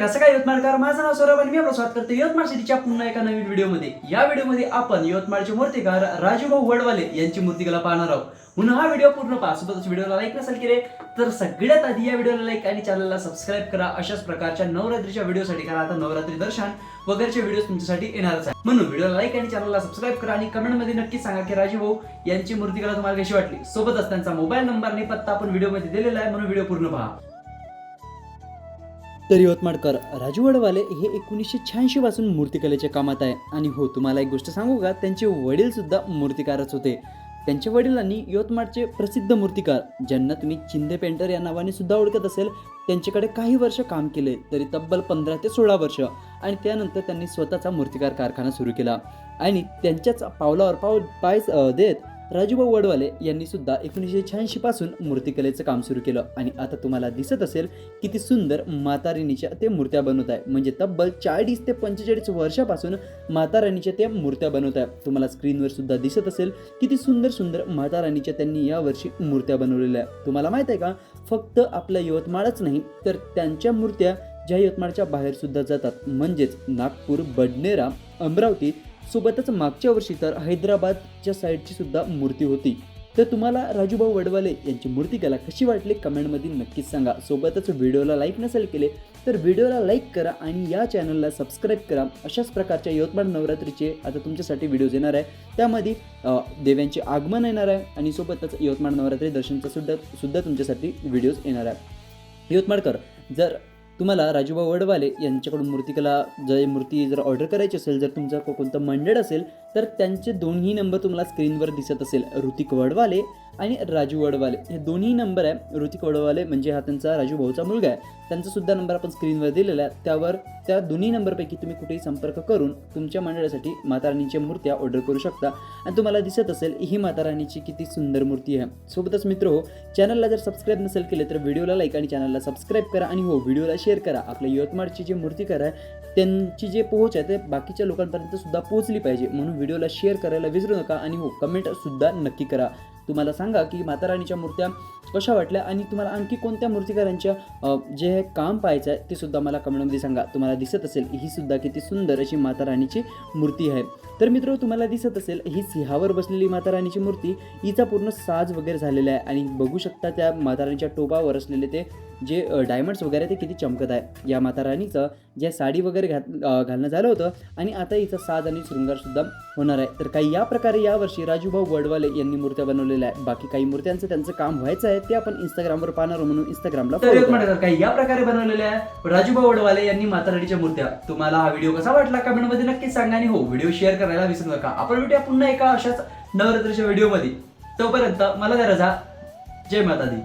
कसं काय यवतमाळकार. माझं नाव सौरभ आणि मी आपलं स्वागत करतो यवतमाळ सिटीच्या पुन्हा एका नवीन व्हिडिओमध्ये. या व्हिडिओमध्ये आपण यवतमाळचे मूर्तीकार राजूभाऊ वडवाले यांची मूर्तीकला पाहणार आहोत. म्हणून हा व्हिडिओ पूर्ण पहा. सोबतच व्हिडिओला लाईक नसेल केले तर सगळ्यात आधी या व्हिडिओला लाईक आणि चॅनलला सबस्क्राईब करा. अशाच प्रकारच्या नवरात्रीच्या व्हिडिओसाठी कारण आता नवरात्री दर्शन वगैरेचे व्हिडिओ तुमच्यासाठी येणारच आहे. म्हणून व्हिडिओला लाईक आणि चॅनलला सबस्क्राईब करा आणि कमेंटमध्ये नक्की सांगा की राजूभाऊ यांची मूर्तीकला तुम्हाला कशी वाटली. सोबतच त्यांचा मोबाईल नंबर आणि पत्ता आपण व्हिडिओमध्ये दिलेला आहे. म्हणून व्हिडिओ पूर्ण पहा. तर यवतमाळकर राजू वडवाले हे एकोणीसशे शहाऐंशी पासून मूर्तिकलेच्या कामात आहे. आणि हो तुम्हाला एक गोष्ट सांगू का? त्यांचे वडीलसुद्धा मूर्तिकारच होते. त्यांच्या वडिलांनी यवतमाळचे प्रसिद्ध मूर्तिकार ज्यांना तुम्ही चिंदे पेंटर या नावाने सुद्धा ओळखत असेल त्यांच्याकडे काही वर्ष काम केले तरी तब्बल पंधरा ते सोळा वर्ष. आणि त्यानंतर त्यांनी स्वतःचा मूर्तिकार कारखाना सुरू केला. आणि त्यांच्याच पावलावर पाऊल पाय देत राजूभाऊ वडवाले यांनी सुद्धा एकोणीसशे शहाऐंशी पासून मूर्तिकलेचं काम सुरू केलं. आणि आता तुम्हाला दिसत असेल किती सुंदर माताराणीच्या ते मूर्त्या बनवत आहे. म्हणजे तब्बल चाळीस ते पंचेचाळीस वर्षापासून माताराणीच्या त्या मूर्त्या बनवत आहे. तुम्हाला स्क्रीनवर सुद्धा दिसत असेल किती सुंदर सुंदर माताराणीच्या त्यांनी यावर्षी मूर्त्या बनवलेल्या आहेत. तुम्हाला माहीत आहे का? फक्त आपल्या यवतमाळच नाही तर त्यांच्या मूर्त्या ज्या यवतमाळच्या बाहेर सुद्धा जातात. म्हणजेच नागपूर बडनेरा अमरावती सोबतच मागच्या वर्षी तर हैदराबादच्या साईडची सुद्धा मूर्ती होती. तर तुम्हाला राजूभाऊ वडवाले यांची मूर्तिकला कशी वाटली कमेंटमध्ये नक्कीच सांगा. सोबतच व्हिडिओला लाईक नसेल केले तर व्हिडिओला लाईक करा आणि या चॅनलला सबस्क्राईब करा. अशाच प्रकारच्या यवतमाळ नवरात्रीचे आता तुमच्यासाठी व्हिडिओज येणार आहे. त्यामध्ये देव्यांचे आगमन येणार आहे आणि सोबतच यवतमाळ नवरात्री दर्शनचा सुद्धा सुद्धा तुमच्यासाठी व्हिडिओज येणार आहे. यवतमाळकर जर तुम्हाला राजूबा वडवाले यांच्याकडून मूर्तिकला जर मूर्ती जर ऑर्डर करायची असेल जर तुमचा को- कोणतं मंडळ असेल तर त्यांचे दोन्ही नंबर तुम्हाला स्क्रीनवर दिसत असेल. ऋतिक वडवाले आणि राजू वडवाले. हे दोन्ही नंबर आहे. ऋतिक वडवाले म्हणजे हा त्यांचा राजू भाऊचा मुलगा आहे. त्यांचा सुद्धा नंबर आपण स्क्रीनवर दिलेला आहे. त्यावर त्या दोन्ही नंबरपैकी तुम्ही कुठेही संपर्क करून तुमच्या मंडळासाठी माताराणीच्या मूर्त्या ऑर्डर करू शकता. आणि तुम्हाला दिसत असेल ही माताराणीची किती सुंदर मूर्ती आहे. सोबतच मित्र हो चॅनलला जर सबस्क्राईब नसेल केले तर व्हिडिओला लाईक आणि चॅनलला सबस्क्राईब करा. आणि हो व्हिडिओला शेअर करा. आपल्या यवतमाळची जी मूर्तीकार आहे त्यांची जे पोहोच आहे ते बाकीच्या लोकांपर्यंत सुद्धा पोहोचली पाहिजे. म्हणून व्हिडिओला शेअर करायला विसरू नका. आणि हो कमेंट सुद्धा नक्की करा. तुम्हाला सांगा की माताराणीच्या मूर्त्या कशा वाटल्या आणि तुम्हाला आणखी कोणत्या मूर्तिकारांच्या जे काम पाहायचं आहे ते सुद्धा मला कमेंटमध्ये सांगा. तुम्हाला दिसत असेल ही सुद्धा किती सुंदर अशी माता राणीची मूर्ती आहे. तर मित्र तुम्हाला दिसत असेल ही सिंहावर बसलेली माता राणीची मूर्ती हिचा पूर्ण साज वगैरे झालेला आहे. आणि बघू शकता त्या माता राणीच्या टोपावर असलेले ते जे डायमंड्स वगैरे ते किती चमकत आहे. या माता राणीचं जे साडी वगैरे घात घालणं झालं होतं आणि आता हिचा साज आणि शृंगारसुद्धा होणार आहे. तर काही या प्रकारे यावर्षी राजूभाऊ वडवाले यांनी मूर्त्या बनवलेल्या आहेत बाकी काही मूर्त्यांचं त्यांचं काम व्हायचं आहे ते आपण इंस्टाग्रामवर पाहणार म्हणून इंस्टाग्रामला. काही या प्रकारे बनवलेल्या आहे राजूभाऊ वडवाले यांनी माता राणीच्या मूर्त्या. तुम्हाला हा व्हिडिओ कसा वाटला कमेंटमध्ये नक्कीच सांगा आणि हो व्हिडिओ शेअर करायला विसरू नका. आपण भेटूया पुन्हा एका अशाच नवरात्रीच्या व्हिडिओमध्ये तोपर्यंत मला द्या रजा जय माता दी